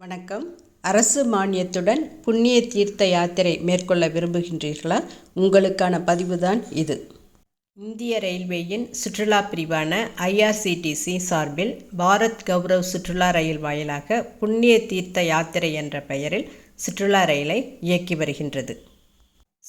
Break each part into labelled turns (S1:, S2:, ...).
S1: வணக்கம். அரசு மானியத்துடன் புண்ணிய தீர்த்த யாத்திரை மேற்கொள்ள விரும்புகின்றீர்களா? உங்களுக்கான பதிவு தான் இது. இந்திய ரயில்வேயின் சுற்றுலா பிரிவான ஐஆர்சிடிசி சார்பில் பாரத் கௌரவ் சுற்றுலா ரயில் வாயிலாக புண்ணிய தீர்த்த யாத்திரை என்ற பெயரில் சுற்றுலா ரயிலை இயக்கி வருகின்றது.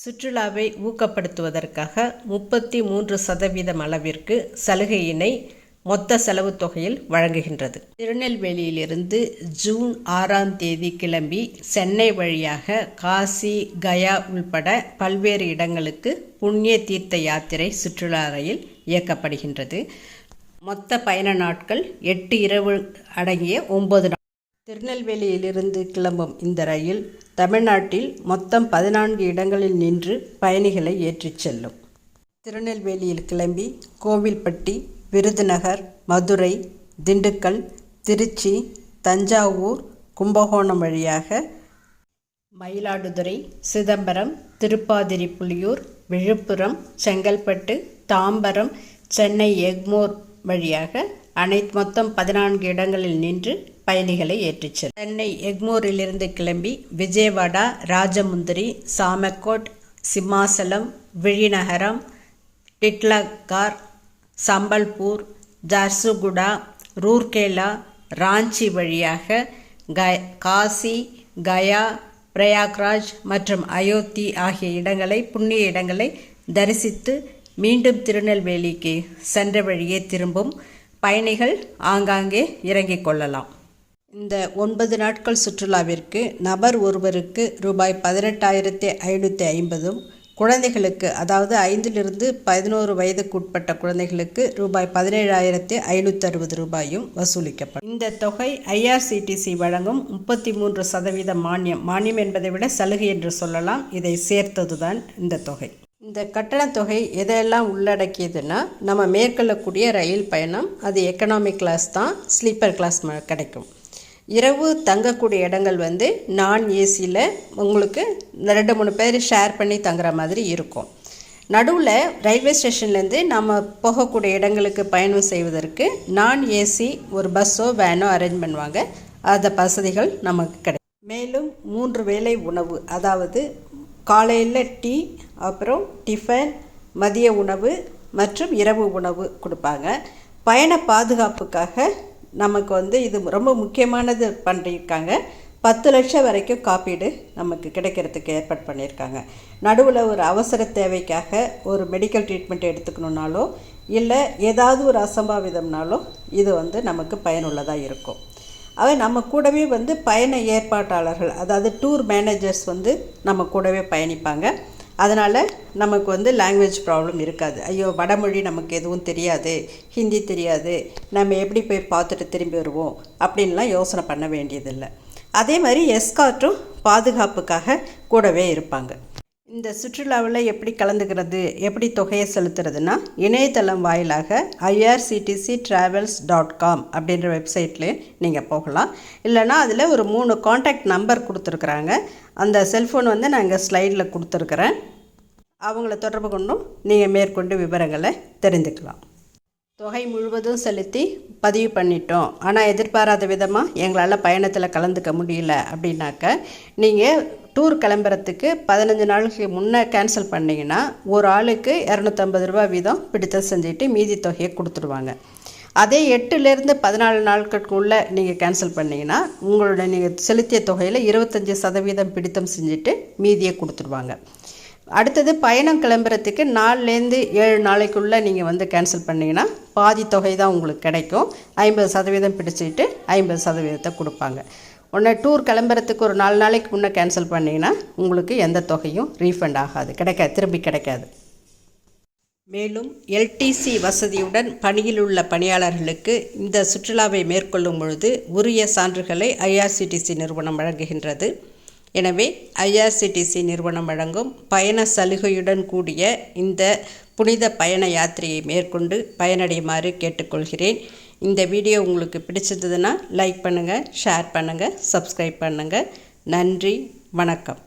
S1: சுற்றுலாவை ஊக்கப்படுத்துவதற்காக முப்பத்தி மூன்று சதவீதம் அளவிற்கு சலுகையினை மொத்த செலவு தொகையில் வழங்குகின்றது. திருநெல்வேலியிலிருந்து ஜூன் ஆறாம் தேதி கிளம்பி சென்னை வழியாக காசி கயா உள்பட பல்வேறு இடங்களுக்கு புண்ணிய தீர்த்த யாத்திரை சுற்றுலா ரயில் இயக்கப்படுகின்றது. மொத்த பயண நாட்கள் எட்டு இரவு அடங்கிய ஒன்பது நாள் திருநெல்வேலியிலிருந்து கிளம்பும் இந்த ரயில் தமிழ்நாட்டில் மொத்தம் பதினான்கு இடங்களில் நின்று பயணிகளை ஏற்றிச் செல்லும். திருநெல்வேலியில் கிளம்பி கோவில்பட்டி விருதுநகர் மதுரை திண்டுக்கல் திருச்சி தஞ்சாவூர் கும்பகோணம் வழியாக மயிலாடுதுறை சிதம்பரம் திருப்பாதிரி புலியூர் விழுப்புரம் செங்கல்பட்டு தாம்பரம் சென்னை எக்மோர் வழியாக அனைத்து மொத்தம் பதினான்கு இடங்களில் நின்று பயணிகளை ஏற்றிச் செல்லும் சென்னை எக்மோரிலிருந்து கிளம்பி விஜயவாடா ராஜமுந்திரி சாமக்கோட் சிம்மாசலம் விழிநகரம் டிட்லகார் சம்பல்பூர் ஜர்சுகுடா ரூர்கேலா ராஞ்சி வழியாக க காசி கயா பிரயாக்ராஜ் மற்றும் அயோத்தி ஆகிய இடங்களை புண்ணிய இடங்களை தரிசித்து மீண்டும் திருநெல்வேலிக்கு சென்ற வழியே திரும்பும் பயணிகள் ஆங்காங்கே இறங்கிக் கொள்ளலாம். இந்த ஒன்பது நாட்கள் சுற்றுலாவிற்கு நபர் ஒருவருக்கு ரூபாய் பதினெட்டாயிரத்தி ஐநூற்றி ஐம்பதும் குழந்தைகளுக்கு அதாவது ஐந்திலிருந்து பதினோரு வயதுக்குட்பட்ட குழந்தைகளுக்கு ரூபாய் பதினேழாயிரத்தி ஐநூற்றி அறுபது ரூபாயும் வசூலிக்கப்படும். இந்த தொகை ஐஆர்சிடிசி வழங்கும் முப்பத்தி மூன்று சதவீத மானியம் மானியம் என்பதை விட சலுகை என்று சொல்லலாம். இதை சேர்த்ததுதான் இந்த தொகை. இந்த கட்டணத் தொகை எதையெல்லாம் உள்ளடக்கியதுன்னா நம்ம மேற்கொள்ளக்கூடிய ரயில் பயணம் அது எக்கனாமிக் கிளாஸ் தான் ஸ்லீப்பர் கிளாஸ் கிடைக்கும். இரவு தங்கக்கூடிய இடங்கள் வந்து நான் ஏசியில் உங்களுக்கு ரெண்டு மூணு பேர் ஷேர் பண்ணி தங்குற மாதிரி இருக்கும். நடுவில் ரயில்வே ஸ்டேஷன்லேருந்து நம்ம போகக்கூடிய இடங்களுக்கு பயணம் செய்வதற்கு நான் ஏசி ஒரு பஸ்ஸோ வேனோ அரேஞ்ச் பண்ணுவாங்க. அந்த வசதிகள் நமக்கு கிடைக்கும். மேலும் மூன்று வேளை உணவு அதாவது காலையில் டீ அப்புறம் டிஃபன் மதிய உணவு மற்றும் இரவு உணவு கொடுப்பாங்க. பயண பாதுகாப்புக்காக நமக்கு வந்து இது ரொம்ப முக்கியமானது பண்ணியிருக்காங்க. பத்து லட்சம் வரைக்கும் காப்பீடு நமக்கு கிடைக்கிறதுக்கு ஏற்பாடு பண்ணியிருக்காங்க. நடுவில் ஒரு அவசர தேவைக்காக ஒரு மெடிக்கல் ட்ரீட்மெண்ட் எடுத்துக்கணுன்னாலோ இல்லை ஏதாவது ஒரு அசம்பாவிதம்னாலோ இது வந்து நமக்கு பயனுள்ளதாக இருக்கும். அவை நம்ம கூடவே வந்து பயண ஏற்பாட்டாளர்கள் அதாவது டூர் மேனேஜர்ஸ் வந்து நம்ம கூடவே பயணிப்பாங்க. அதனால் நமக்கு வந்து லாங்குவேஜ் ப்ராப்ளம் இருக்காது. ஐயோ வடமொழி நமக்கு எதுவும் தெரியாது. ஹிந்தி தெரியாது. நம்ம எப்படி போய் பார்த்துட்டு திரும்பி வருவோம்? அப்படின்லாம் யோசனை பண்ண வேண்டியதில்லை. அதே மாதிரி எஸ்கார்ட்டும் பாதுகாப்புக்காக கூடவே இருப்பாங்க. இந்த சுற்றுலாவில் எப்படி கலந்துக்கிறது? எப்படி தொகையை செலுத்துறதுன்னா இணையதளம் வாயிலாக ஐஆர்சிடிசி ட்ராவல்ஸ் டாட் காம் அப்படின்ற வெப்சைட்லேயே நீங்கள் போகலாம். இல்லைனா அதில் ஒரு மூணு காண்டாக்ட் நம்பர் கொடுத்துருக்குறாங்க. அந்த செல்ஃபோன் வந்து நான் இங்கே ஸ்லைடில் கொடுத்துருக்குறேன். அவங்கள தொடர்பு கொண்டும் நீங்கள் மேற்கொண்டு விவரங்களை தெரிஞ்சுக்கலாம் தொகை முழுவதும் செலுத்தி பதிவு பண்ணிட்டோம். ஆனால் எதிர்பாராத விதமாக எங்களால் பயணத்தில் கலந்துக்க முடியல அப்படின்னாக்க நீங்கள் டூர் கிளம்புறதுக்கு பதினஞ்சு நாளுக்கு முன்னே கேன்சல் பண்ணிங்கன்னா ஒரு ஆளுக்கு இரநூத்தம்பது ரூபா வீதம் பிடித்தம் செஞ்சுட்டு மீதி தொகையை கொடுத்துருவாங்க. அதே எட்டுலேருந்து பதினாலு நாட்களுக்குள்ளே நீங்கள் கேன்சல் பண்ணிங்கன்னா உங்களோட நீங்கள் செலுத்திய தொகையில் இருபத்தஞ்சி சதவீதம் பிடித்தம் செஞ்சுட்டு மீதியை கொடுத்துருவாங்க. அடுத்தது பயணம் கிளம்புறதுக்கு நாலுலேருந்து ஏழு நாளைக்குள்ளே நீங்கள் வந்து கேன்சல் பண்ணிங்கன்னா பாதி தொகை தான் உங்களுக்கு கிடைக்கும். ஐம்பது சதவீதம் பிடிச்சிட்டு ஐம்பது சதவீதத்தை கொடுப்பாங்க. உடனே டூர் கிளம்புறதுக்கு ஒரு நாலு நாளைக்கு முன்னே கேன்சல் பண்ணிங்கன்னா உங்களுக்கு எந்த தொகையும் ரீஃபண்ட் ஆகாது. கிடைக்காது திரும்பி கிடைக்காது. மேலும் எல்டிசி வசதியுடன் பணியில் உள்ள பணியாளர்களுக்கு இந்த சுற்றுலாவை மேற்கொள்ளும் பொழுது உரிய சான்றுகளை ஐஆர்சிடிசி நிறுவனம் வழங்குகின்றது. எனவே ஐஆர்சிடிசி நிறுவனம் வழங்கும் பயண சலுகையுடன் கூடிய இந்த புனித பயண யாத்திரையை மேற்கொண்டு பயனடையுமாறு கேட்டுக்கொள்கிறேன். இந்த வீடியோ உங்களுக்கு பிடிச்சிருந்ததுன்னா லைக் பண்ணுங்கள் ஷேர் பண்ணுங்கள் சப்ஸ்கிரைப் பண்ணுங்கள் நன்றி வணக்கம்.